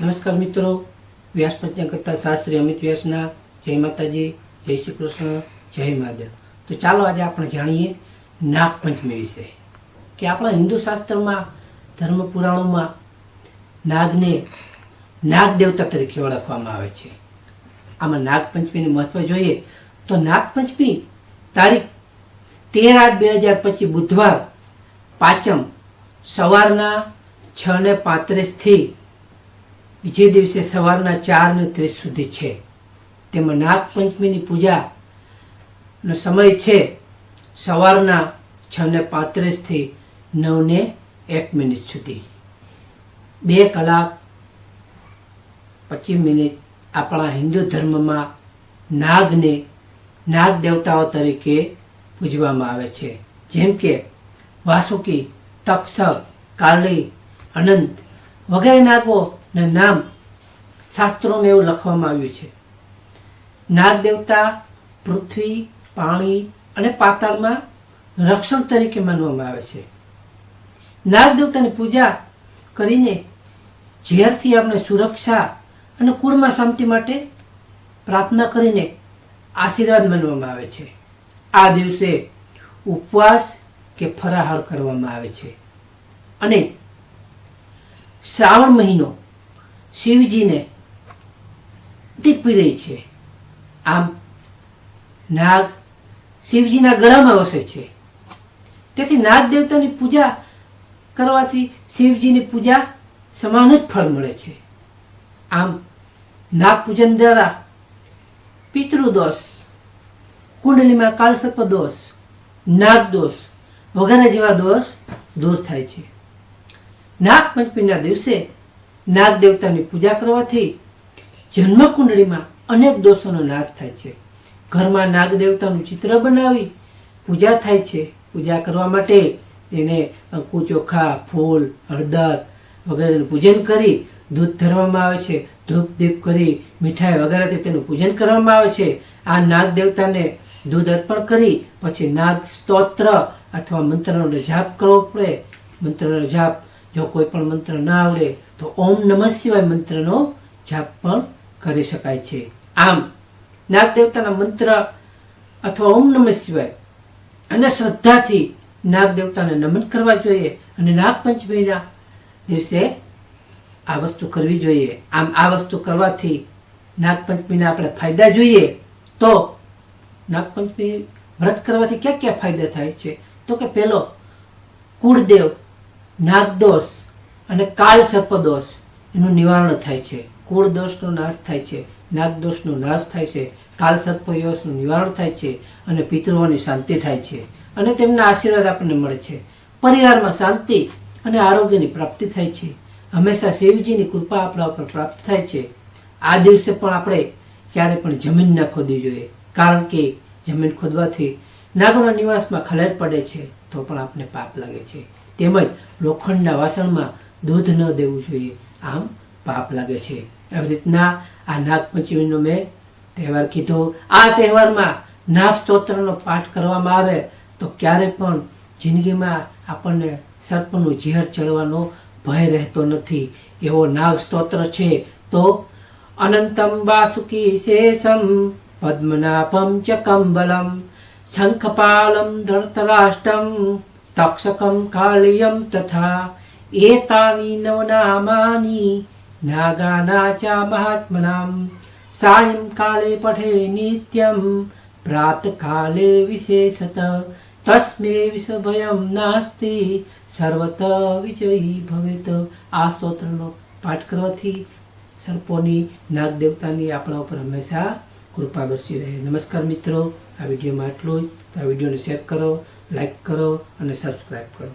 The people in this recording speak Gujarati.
નમસ્કાર મિત્રો. વ્યાસ કરતા શાસ્ત્રી અમિત વ્યાસના જય માતાજી, જય શ્રી કૃષ્ણ, જય મહાદેવ. તો ચાલો આજે આપણે જાણીએ નાગપંચમી વિશે કે આપણા હિન્દુ શાસ્ત્રમાં ધર્મ પુરાણોમાં નાગને નાગ દેવતા તરીકે ઓળખવામાં આવે છે. આમાં નાગપંચમીનું મહત્વ જોઈએ તો નાગપંચમી તારીખ તેર આઠ બે હજાર પચીસ બુધવાર પાંચમ સવારના છ ને પાંત્રીસથી બીજે દિવસે સવારના ચાર ને ત્રીસ સુધી છે. તેમાં નાગપંચમીની પૂજાનો સમય છે સવારના છ ને પાંત્રીસથી નવ ને એક મિનિટ સુધી. બે કલાક પચીસ મિનિટ આપણા હિન્દુ ધર્મમાં નાગને નાગ દેવતાઓ તરીકે પૂજવામાં આવે છે. જેમ કે વાસુકી, તક્ષક, કાલી, અનંત વગેરે નાગોના નામ શાસ્ત્રોમાં એવું લખવામાં આવ્યું છે. નાગ દેવતા પૃથ્વી, પાણી અને પાતાળમાં રક્ષણ તરીકે માનવામાં આવે છે. નાગ દેવતાની પૂજા કરીને ઝેરથી આપણે સુરક્ષા અને કુળમાં શાંતિ માટે પ્રાર્થના કરીને આશીર્વાદ માનવામાં આવે છે. આ દિવસે ઉપવાસ કે ફરાહાર કરવામાં આવે છે. અને શ્રાવણ મહિનો શિવજીને દીપી છે. આમ નાગ શિવજીના ગળામાં વસે છે. તેથી નાગ દેવતાની પૂજા કરવાથી શિવજીની પૂજા સમાન જ ફળ મળે છે. આમ નાગ પૂજન દ્વારા પિતૃદોષ, કુંડલીમાં કાલસર્પ દોષ, નાગ દોષ વગેરે જેવા દોષ દૂર થાય છે. નાગ પંચમીના દિવસે નાગ દેવતાની પૂજા કરવાથી જન્મકુંડળીમાં અનેક દોષોનો નાશ થાય છે. ઘરમાં નાગ દેવતાનું ચિત્ર બનાવી પૂજા થાય છે. પૂજા કરવા માટે તેને અંકુ ચોખા ફૂલ, હળદર વગેરેનું પૂજન કરી દૂધ ધરવામાં આવે છે. ધૂપ દીપ કરી મીઠાઈ વગેરેથી તેનું પૂજન કરવામાં આવે છે. આ નાગ દેવતાને દૂધ અર્પણ કરી પછી નાગ સ્તોત્ર અથવા મંત્રનો જાપ કરવો પડે. મંત્રનો જાપ જો કોઈ પણ મંત્ર ના આવડે તો ઓમ નમઃ શિવાય મંત્રનો જાપ પણ કરી શકાય છે. આમ નાગ દેવતાના મંત્ર અથવા ઓમ નમઃ શિવાય અને શ્રદ્ધાથી નાગ દેવતાને નમન કરવા જોઈએ અને નાગપંચમીના દિવસે આ વસ્તુ કરવી જોઈએ. આમ, આ વસ્તુ કરવાથી નાગપંચમીના આપણે ફાયદા જોઈએ તો નાગપંચમી વ્રત કરવાથી ક્યાં ક્યાં ફાયદા થાય છે? તો કે પહેલો કુળદેવ, નાગદોષ અને કાલ સર્પદોષ એનું નિવારણ થાય છે. કુળ દોષનો નાશ થાય છે. નાગદોષનો નાશ થાય છે. કાલ સર્પયોષનું નિવારણ થાય છે અને પિતૃઓની શાંતિ થાય છે. અને તેમના આશીર્વાદ આપણને મળે છે. પરિવારમાં શાંતિ અને આરોગ્યની પ્રાપ્તિ થાય છે. હંમેશા શિવજીની કૃપા આપણા ઉપર પ્રાપ્ત થાય છે. આ દિવસે પણ આપણે ક્યારે પણ જમીન ન ખોદવી જોઈએ. કારણ કે જમીન ખોદવાથી નાગોના નિવાસમાં ખલેલ પડે છે, તો પણ આપને પાપ લાગે છે. તેમજ લોખંડના વાસણમાં દૂધ ન દેવું જોઈએ. આમ પાપ લાગે છે. આવી રીતના આ નાગપંચમીનો મેં તહેવાર કીધો. આ તહેવારમાં નાગ સ્તોત્રનો પાઠ કરવામાં આવે તો ક્યારે પણ જિંદગીમાં આપણને સર્પનું ઝેર ચડવાનો ભય રહેતો નથી. એવો નાગ સ્તોત્ર છે તો અનંતમ વાસુકી શેષમ પદ્મનાભમ ચ કંબલમ શંખપાલમ ધૃતરાષ્ટ્રમ તક્ષકમ કાલિયમ તથા એતાની नवनामानि નાગાના च महात्मनां સાયંકાલે પઠે નિત્યમ પ્રાતકાલે વિશેષત તસ્મે વિષભયમ નાસ્તિ સર્વત વિજયી ભવેત આ સ્તોત્રનો પાઠ કરવાથી સર્પોની નાગ દેવતાની આપણા ઉપર હંમેશા કૃપા વરસી રહે નમસ્કાર મિત્રો આ વિડીયોમાં આટલું જ તો આ વિડીયોને શેર કરો લાઈક કરો અને સબસ્ક્રાઈબ કરો